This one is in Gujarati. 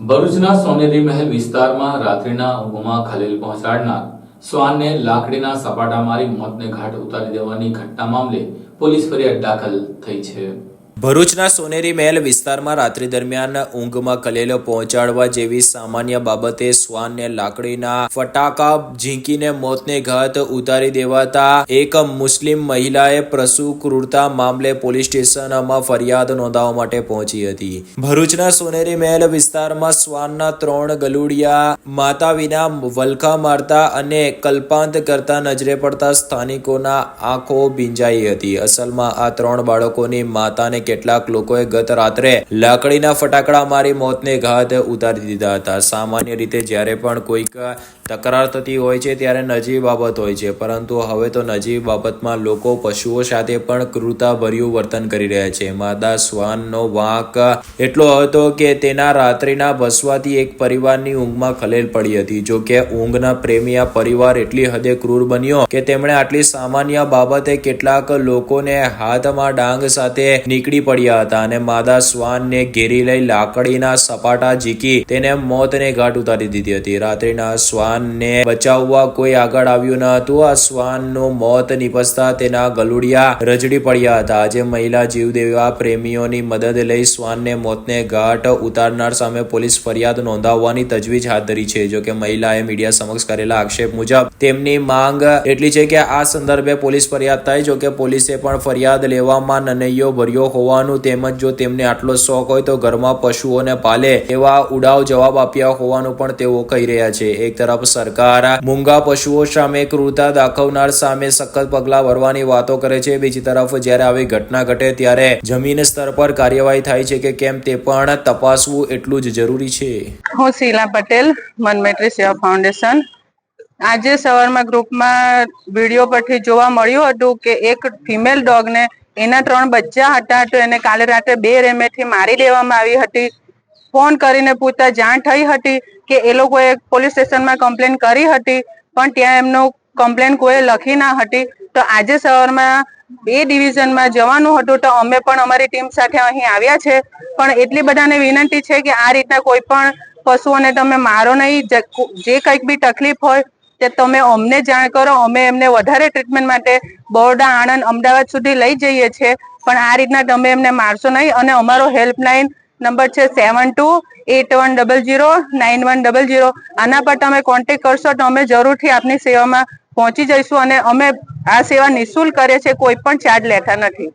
ભરૂચના સોનેરી મહેલ વિસ્તારમાં રાત્રિના ઊંઘમાં ખલેલ પહોંચાડનાર શ્વાનને લાકડીના સપાટા મારી મોતને ઘાટ ઉતારી દેવાની ઘટના મામલે પોલીસ ફરિયાદ દાખલ થઈ છે. ભરૂચના સોનેરી મહેલ વિસ્તારમાં રાત્રિ દરમિયાન ઊંઘમાં કલેલો પહોંચાડવા જેવી સામાન્ય બાબતે શ્વાનને લાકડીના ફટાકા ઝીંકીને મોતને ઘાત ઉતારી દેવાતા એક મુસ્લિમ મહિલાએ પ્રસુ ક્રૂરતા મામલે પોલીસ સ્ટેશનમાં ફરિયાદ નોંધાવવા માટે પહોંચી હતી. ભરૂચના સોનેરી મહેલ વિસ્તારમાં શ્વાનના ત્રણ ગલુડિયા માતા વિના વલખા મારતા અને કલ્પાંત કરતા નજરે પડતા સ્થાનિકોના આંખો ભીંજાઈ હતી. અસલમાં આ ત્રણ બાળકોની માતાને કેટલાક લોકોએ ગત રાત્રે લાકડીના ફટાકડા મારી મોતને ઘાત ઉતારી દીધા હતા. સામાન્ય રીતે જ્યારે પણ કોઈક તકરાર થતી હોય છે, ત્યારે નજીવી બાબત હોય છે. પરંતુ હવે તો નજીવી બાબતમાં લોકો પશુઓ સાથે પણ ક્રૂરતાભર્યું વર્તન કરી રહ્યા છે. માદા શ્વાનનો વાંક એટલો હતો કે તેના રાત્રિના બસવાથી એક પરિવારની ઊંઘમાં ખલેલ પડી હતી. જો કે ઊંઘના પ્રેમી આ પરિવાર એટલી હદે ક્રૂર બન્યો કે તેમણે આટલી સામાન્ય બાબતે કેટલાક લોકોને હાથમાં ડાંગ સાથે નીકળી પડ્યા હતા અને માદા શ્વાનને ઘેરી લઈ લાકડીના સપાટા ઝીકી તેને મોતને ઘાટ ઉતારી દીધી હતી. રાત્રિના શ્વાનને બચાવવા કોઈ આગળ આવ્યું ન હતું. આ શ્વાનનું મોત નિપજતા તેના ગલુડિયા રજડી પડ્યા હતા. આજે મહિલા જીવદેવા પ્રેમીઓની મદદ લઈ શ્વાનને મોતને ઘાટ ઉતારનાર સામે પોલીસ ફરિયાદ નોંધાવવાની તજવીજ હાથ ધરી છે. જોકે મહિલાએ મીડિયા સમક્ષ કરેલા આક્ષેપ મુજબ તેમની માંગ એટલી છે કે આ સંદર્ભે પોલીસ ફરિયાદ થાય. જોકે પોલીસે પણ ફરિયાદ લેવામાં નનૈયો ભર્યો હોવાનું તેમજ જો તેમને આટલો શોખ હોય તો ઘરમાં પશુઓને પાલે એવા ઉડાવ જવાબ આપ્યા હોવાનું પણ તેઓ કહી રહ્યા છે. એક તરફ સરકાર મૂંગા પશુઓ સામે ક્રૂરતા દાખવનાર સામે સખત પગલાં ભરવાની વાતો કરે છે. બીજી તરફ જ્યારે આવી ઘટના ઘટે ત્યારે જમીન સ્તર પર કાર્યવાહી થાય છે કે કેમ તે પણ તપાસવું એટલું જ જરૂરી છે. હું શીલા પટેલ, મનમેટ્રી સેવા ફાઉન્ડેશન. આજે સવારમાં ગ્રુપમાં વીડિયો પરથી જોવા મળ્યું હતું કે એક ફિમેલ ડોગને એના ત્રણ બચ્ચા હતા તો એને કાલે રાત્રે બે રેમેથી મારી દેવામાં આવી હતી. ફોન કરીને પૂછતા જાણ થઈ હતી કે એ લોકોએ પોલીસ સ્ટેશનમાં કમ્પ્લેન કરી હતી, પણ ત્યાં એમનું કમ્પ્લેન કોઈ લખી ના હતી. તો આજે સવારમાં બે ડિવિઝનમાં જવાનું હતું તો અમે પણ અમારી ટીમ સાથે અહીં આવ્યા છે. પણ એટલી બધાને વિનંતી છે કે આ રીતના કોઈ પણ પશુઓને તમે મારો નહીં જે કંઈક બી તકલીફ હોય તે તમે અમને જાણ કરો, અમે એમને વધારે ટ્રીટમેન્ટ માટે બરોડા, આણંદ, અમદાવાદ સુધી લઈ જઈએ છીએ. પણ આ રીતના તમે એમને મારશો નહીં અને અમારો હેલ્પલાઇન નંબર છે seven two eight one double zero nine one double zero આના પર તમે કોન્ટેક કરશો તો અમે જરૂરથી આપની સેવામાં પહોંચી જઈશું અને અમે આ સેવા નિઃશુલ્ક કરીએ છીએ, કોઈ પણ ચાર્જ લેતા નથી.